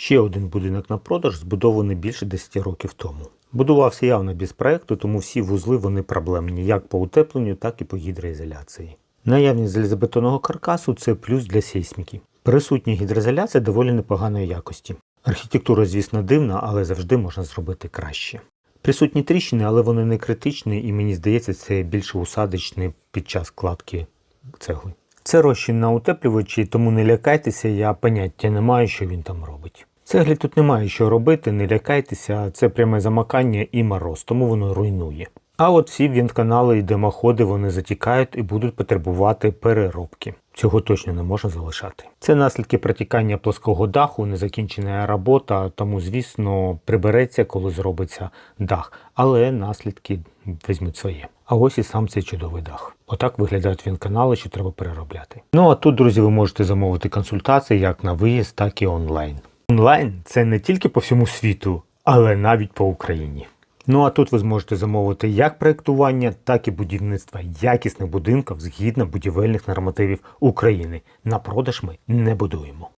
Ще один будинок на продаж збудований більше 10 років тому. Будувався явно без проекту, тому всі вузли вони проблемні як по утепленню, так і по гідроізоляції. Наявність залізобетонного каркасу це плюс для сейсміки. Присутня гідроізоляція доволі непоганої якості. Архітектура, звісно, дивна, але завжди можна зробити краще. Присутні тріщини, але вони не критичні, і мені здається, це більше усадочне під час кладки цегли. Це розчин на утеплювачі, тому не лякайтеся, я поняття не маю, що він там робить. Цеглі тут немає що робити, не лякайтеся, це пряме замакання і мороз, тому воно руйнує. А от всі вінтканали і димоходи вони затікають і будуть потребувати переробки. Цього точно не можна залишати. Це наслідки протікання плоского даху, незакінчена робота, тому, звісно, прибереться, коли зробиться дах. Але наслідки візьмуть своє. А ось і сам цей чудовий дах. Отак виглядають вінканали, що треба переробляти. Ну а тут, друзі, ви можете замовити консультації як на виїзд, так і онлайн. Онлайн це не тільки по всьому світу, але навіть по Україні. Ну а тут ви зможете замовити як проєктування, так і будівництво якісних будинків згідно будівельних нормативів України. На продаж ми не будуємо.